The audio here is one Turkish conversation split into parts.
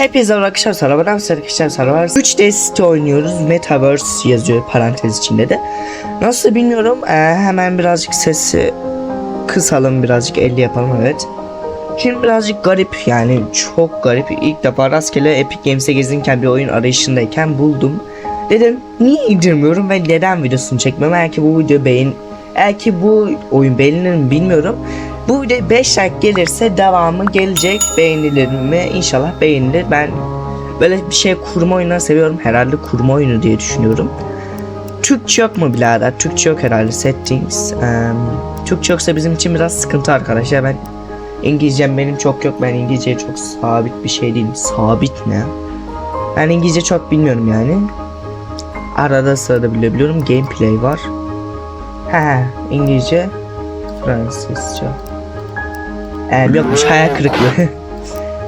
Hepinize arkadaşlar Sarı ben arkadaşlar var 3D City oynuyoruz. Metaverse yazıyor parantez içinde de. Nasıl bilmiyorum. Ee, hemen birazcık sesi kısalım birazcık 50 yapalım evet. Şimdi birazcık garip yani çok garip. İlk defa rastgele Epic Games'e gezinirken bir oyun arayışındayken buldum. Dedim niye indirmiyorum ve neden videosunu çekmiyorum? Eğer ki bu video beğen eğer ki bu oyun beğenilir mi bilmiyorum bu video 5 like gelirse devamı gelecek. Beğenilir mi? İnşallah beğenilir. Ben böyle bir şey kurma oyunları seviyorum. Herhalde kurma oyunu diye düşünüyorum. Türkçe yok mu birader? Türkçe yok herhalde. Settings. Um, Türkçe yoksa bizim için biraz sıkıntı arkadaşlar. Ben İngilizcem benim çok yok. Ben İngilizceye çok sabit bir şey değilim. Sabit ne? Ben İngilizce çok bilmiyorum yani. Arada sırada bilebiliyorum. Gameplay var. He İngilizce. Fransızca. Ee, yokmuş hayal kırıklığı.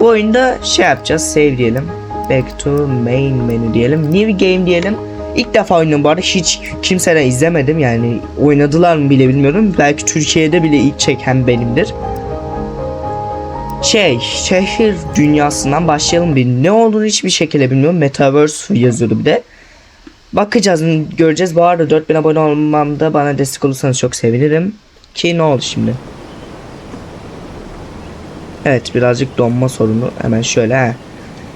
Bu oyunda şey yapacağız save diyelim. Back to main menü diyelim. New game diyelim. İlk defa oynuyorum bu arada hiç kimseden izlemedim yani oynadılar mı bile bilmiyorum. Belki Türkiye'de bile ilk çeken benimdir. Şey şehir dünyasından başlayalım bir ne olduğunu hiçbir şekilde bilmiyorum. Metaverse yazıyordu bir de. Bakacağız göreceğiz. Bu arada 4000 abone olmamda bana destek olursanız çok sevinirim. Ki ne oldu şimdi? Evet birazcık donma sorunu. Hemen şöyle he.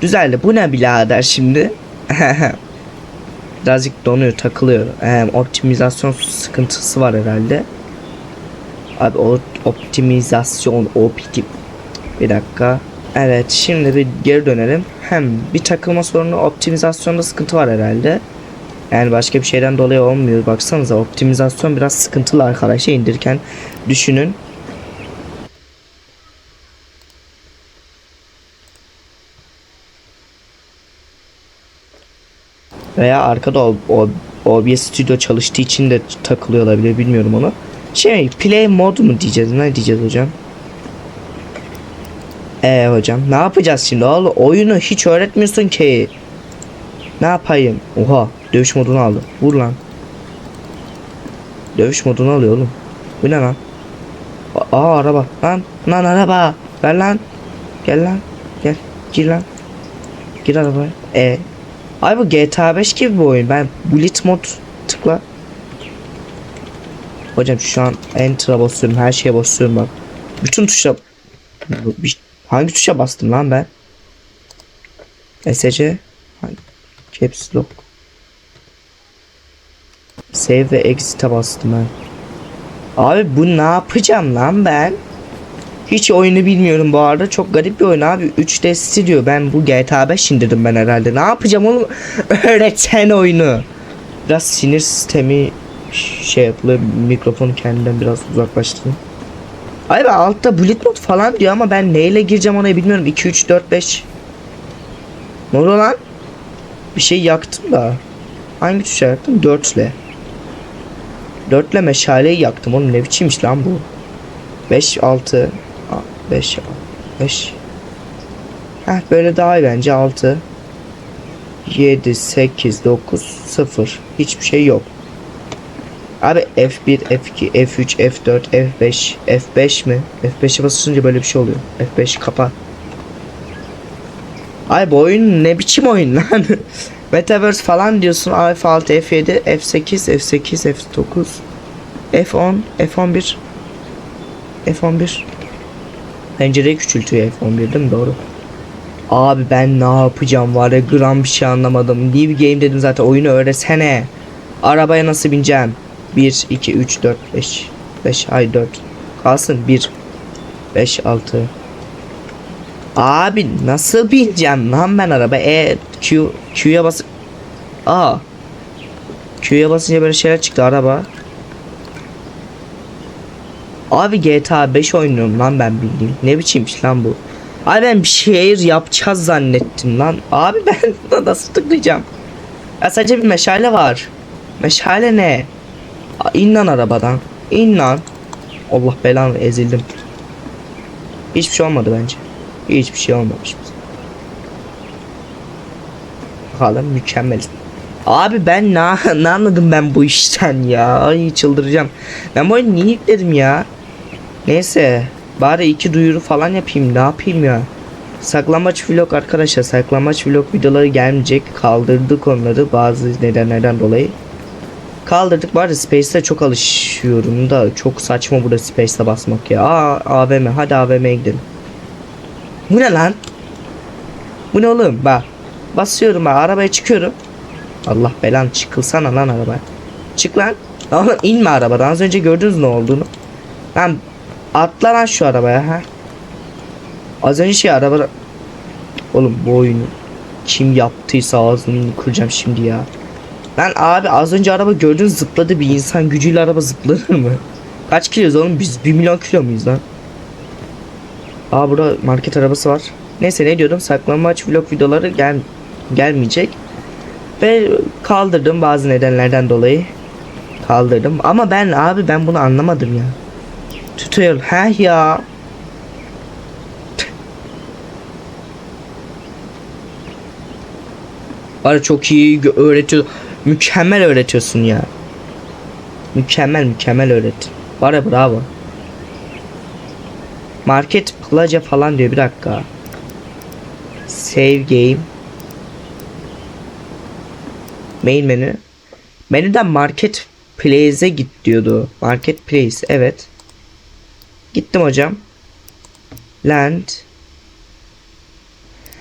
Düzeldi. Bu ne birader şimdi? birazcık donuyor takılıyor. Ee, optimizasyon sıkıntısı var herhalde. Abi optimizasyon optim. Bir dakika. Evet şimdi bir geri dönelim. Hem bir takılma sorunu optimizasyonda sıkıntı var herhalde. Yani başka bir şeyden dolayı olmuyor. Baksanıza optimizasyon biraz sıkıntılı arkadaşlar indirirken düşünün. Veya arkada o, o OBS Studio çalıştığı için de takılıyor olabilir bilmiyorum onu. Şey play mod mu diyeceğiz ne diyeceğiz hocam? Ee hocam ne yapacağız şimdi oğlum oyunu hiç öğretmiyorsun ki. Ne yapayım? Oha dövüş modunu aldı. Vur lan. Dövüş modunu alıyor oğlum. Bu ne lan? Aa araba. Lan lan araba. Ver lan. Gel lan. Gel. Gir lan. Gir arabaya. E. Ay bu GTA 5 gibi bir oyun. Ben bullet mod tıkla. Hocam şu an enter'a basıyorum. Her şeye basıyorum bak. Bütün tuşa hangi tuşa bastım lan ben? SC Caps lock. Save ve exit'e bastım ben. Abi bu ne yapacağım lan ben? Hiç oyunu bilmiyorum bu arada. Çok garip bir oyun abi. 3D Studio. Ben bu GTA 5 indirdim ben herhalde. Ne yapacağım oğlum? Öğretsen oyunu. Biraz sinir sistemi şey yapılıyor. Mikrofonu kendinden biraz uzaklaştırdım. Abi altta bullet mode falan diyor ama ben neyle gireceğim ona bilmiyorum. 2 3 4 5. Ne oluyor lan? Bir şey yaktım da. Hangi tuşa yaktım? 4 ile. 4 ile meşaleyi yaktım. Oğlum ne biçimmiş lan bu? 5 6 5 5 Heh böyle daha iyi bence 6 7 8 9 0 Hiçbir şey yok. Abi F1, F2, F3, F4, F5, F5 mi? F5'e basınca böyle bir şey oluyor. F5 kapa. Ay bu oyun ne biçim oyun lan? Metaverse falan diyorsun. F6, F7, F8, F8, F9, F10, F11, F11. Pencereyi küçültüyor F11 değil mi? Doğru. Abi ben ne yapacağım var ya gram bir şey anlamadım. New game dedim zaten oyunu öğretsene. Arabaya nasıl bineceğim? 1, 2, 3, 4, 5. 5 ay 4. Kalsın 1, 5, 6. Abi nasıl bineceğim lan ben araba? E Q Q'ya bas. Aa. Q'ya basınca böyle şeyler çıktı araba. Abi GTA 5 oynuyorum lan ben bildiğin. Ne biçimmiş lan bu? Abi ben bir şehir yapacağız zannettim lan. Abi ben nasıl tıklayacağım? Ya sadece bir meşale var. Meşale ne? Aa, lan arabadan. İn lan. Allah belanı ezildim. Hiçbir şey olmadı bence. Hiçbir şey olmamış. Bakalım mükemmel. Abi ben ne, ne anladım ben bu işten ya. Ay çıldıracağım. Ben bu oyunu niye yükledim ya? Neyse. Bari iki duyuru falan yapayım. Ne yapayım ya? Saklambaç vlog arkadaşlar saklambaç vlog videoları gelmeyecek. Kaldırdık onları bazı nedenlerden dolayı. Kaldırdık bari Space'e çok alışıyorum da çok saçma burada Space'e basmak ya. Aa AVM hadi AVM'ye gidelim. Bu ne lan? Bu ne oğlum? Bak. Basıyorum bak arabaya çıkıyorum. Allah belan çıkılsana lan arabaya. Çık lan. Oğlum inme arabadan. Az önce gördünüz ne olduğunu. Lan atla lan şu arabaya ha. Az önce şey araba Oğlum bu oyunu kim yaptıysa ağzını kıracağım şimdi ya. Lan abi az önce araba gördün zıpladı bir insan gücüyle araba zıplanır mı? Kaç kiloyuz oğlum biz 1 milyon kilo muyuz lan? Aa burada market arabası var. Neyse ne diyordum saklanmaç vlog videoları gel gelmeyecek. Ve kaldırdım bazı nedenlerden dolayı. Kaldırdım ama ben abi ben bunu anlamadım ya. Tutuyor. Heh ya. Var çok iyi öğretiyor. Mükemmel öğretiyorsun ya. Mükemmel mükemmel öğret. Var ya bravo. Market plaza falan diyor bir dakika. Save game. Main menü. Menüden market place'e git diyordu. Market place evet. Gittim hocam. Land.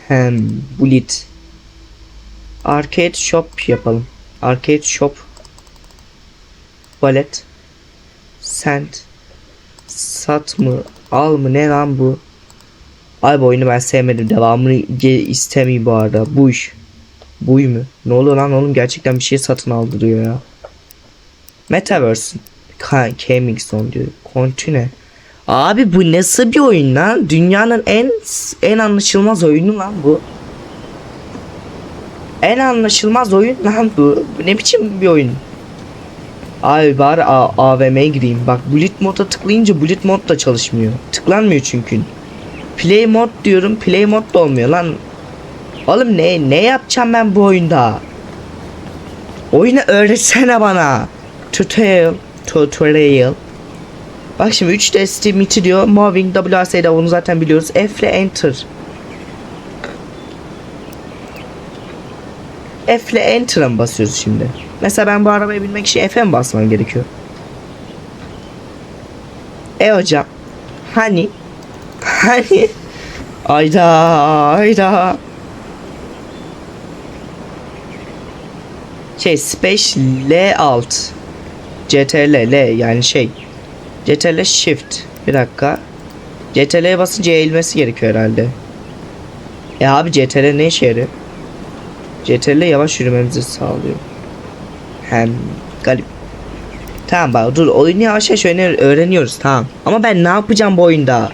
Hem bullet. Arcade shop yapalım. Arcade shop. Wallet. Send. Sat mı? Al mı? Ne lan bu? Ay bu oyunu ben sevmedim. Devamını istemeyeyim bu arada. Bu iş. Buy mu? Ne oluyor lan oğlum? Gerçekten bir şey satın aldırıyor ya. Metaverse. Gaming Zone diyor. Continue. Abi bu nasıl bir oyun lan? Dünyanın en en anlaşılmaz oyunu lan bu. En anlaşılmaz oyun lan bu. Bu Ne biçim bir oyun? Abi bari A- AVM'ye gireyim. Bak Bullet Mode'a tıklayınca Bullet Mode da çalışmıyor. Tıklanmıyor çünkü. Play Mode diyorum. Play Mode da olmuyor lan. Oğlum ne ne yapacağım ben bu oyunda? Oyunu öğretsene bana. Tutorial. Tutorial. Bak şimdi 3 testi miti diyor. Moving WAS'de onu zaten biliyoruz. F ile enter. F ile enter'a basıyoruz şimdi? Mesela ben bu arabaya binmek için F'e mi basmam gerekiyor? E hocam. Hani? Hani? Ayda ayda. Şey space L alt. CTRL L yani şey. CTRL shift. Bir dakika. CTRL'ye basınca eğilmesi gerekiyor herhalde. E abi CTRL ne işe yarıyor? CTRL yavaş yürümemizi sağlıyor. Hem garip. Tamam bak dur oyunu yavaş yavaş öğren- öğreniyoruz tamam. Ama ben ne yapacağım bu oyunda?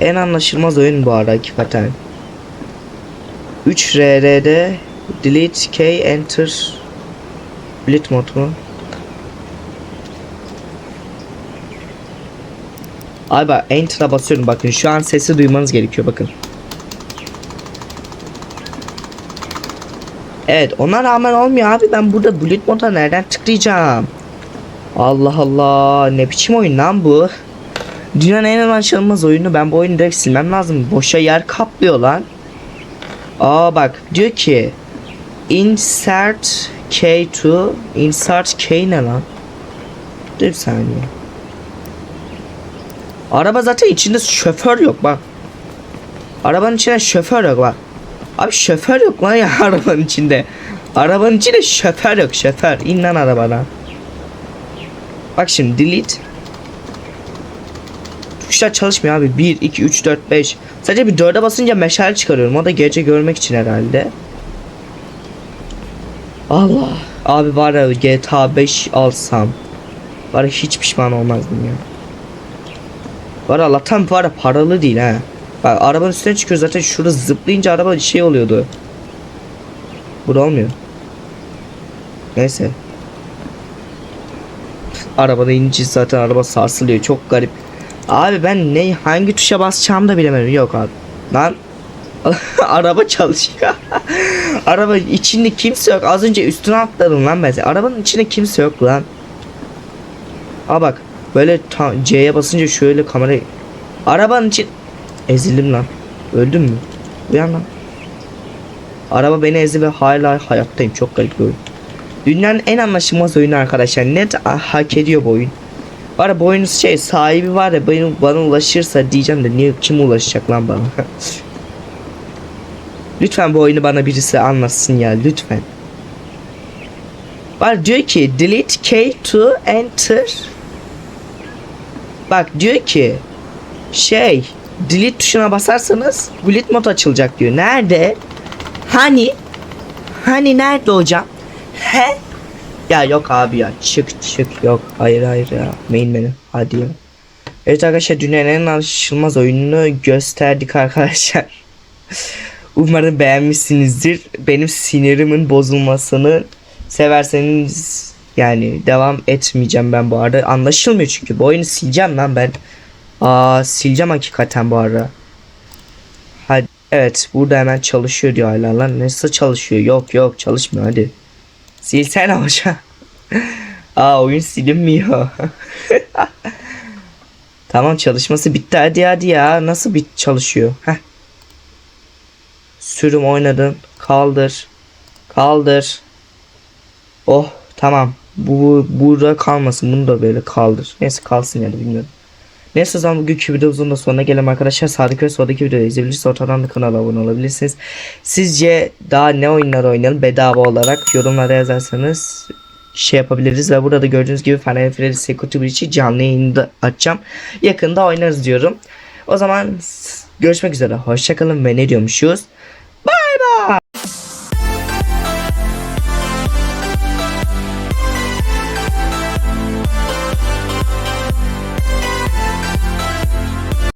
En anlaşılmaz oyun bu arada hakikaten. 3 RR'de delete K enter Split mod mu? Abi bak enter'a basıyorum bakın şu an sesi duymanız gerekiyor bakın. Evet ona rağmen olmuyor abi ben burada bullet moda nereden tıklayacağım? Allah Allah ne biçim oyun lan bu? Dünyanın en anlaşılmaz oyunu ben bu oyunu direkt silmem lazım. Boşa yer kaplıyor lan. Aa bak diyor ki insert K to insert K ne lan? Dur bir saniye. Araba zaten içinde şoför yok bak. Arabanın içinde şoför yok bak. Abi şoför yok lan ya arabanın içinde. Arabanın içinde şoför yok şoför. İn lan arabadan. Bak şimdi delete. Tuşlar çalışmıyor abi. 1, 2, 3, 4, 5. Sadece bir 4'e basınca meşale çıkarıyorum. O da gece görmek için herhalde. Allah. Abi var ya GTA 5 alsam. Var hiç pişman olmazdım ya. Var ya Allah'tan var ya paralı değil ha. Bak arabanın üstüne çıkıyor zaten şurada zıplayınca araba şey oluyordu. Bu olmuyor. Neyse. Arabada inince zaten araba sarsılıyor. Çok garip. Abi ben ne hangi tuşa basacağımı da bilemedim. Yok abi. Lan araba çalışıyor. Araba içinde kimse yok. Az önce üstüne atladım lan ben. Arabanın içinde kimse yok lan. Aa bak böyle ta- C'ye basınca şöyle kamerayı Arabanın için Ezildim lan. Öldüm mü? Uyan lan. Araba beni ezdi ve hala hayattayım. Çok garip bir oyun. Dünyanın en anlaşılmaz oyunu arkadaşlar. Net hak ediyor bu oyun. Var bu oyunun şey sahibi var ya benim bana ulaşırsa diyeceğim de niye kim ulaşacak lan bana? lütfen bu oyunu bana birisi anlatsın ya lütfen. Var diyor ki delete K to enter. Bak diyor ki şey delete tuşuna basarsanız bullet mod açılacak diyor. Nerede? Hani? Hani nerede hocam? He? Ya yok abi ya çık çık yok hayır hayır ya main menü hadi ya. Evet arkadaşlar dünyanın en anlaşılmaz oyununu gösterdik arkadaşlar. Umarım beğenmişsinizdir. Benim sinirimin bozulmasını severseniz yani devam etmeyeceğim ben bu arada. Anlaşılmıyor çünkü bu oyunu sileceğim lan ben. Aa sileceğim hakikaten bu arada. Hadi evet burada hemen çalışıyor diyor hala lan. Nasıl çalışıyor? Yok yok çalışmıyor hadi. Silsene hocam. Aa oyun silinmiyor. tamam çalışması bitti hadi hadi ya. Nasıl bit çalışıyor? Heh. Sürüm oynadın. Kaldır. Kaldır. Oh tamam. Bu burada kalmasın. Bunu da böyle kaldır. Neyse kalsın yani bilmiyorum. Neyse o zaman bugünkü videomuzun da sonuna gelelim arkadaşlar. Sağdaki ve soldaki videoyu izleyebilirsiniz. Ortadan da kanala abone olabilirsiniz. Sizce daha ne oyunlar oynayalım bedava olarak yorumlara yazarsanız şey yapabiliriz ve burada da gördüğünüz gibi Final Fantasy Security Breach'i canlı yayında açacağım. Yakında oynarız diyorum. O zaman görüşmek üzere. Hoşçakalın ve ne diyormuşuz? Bay bay.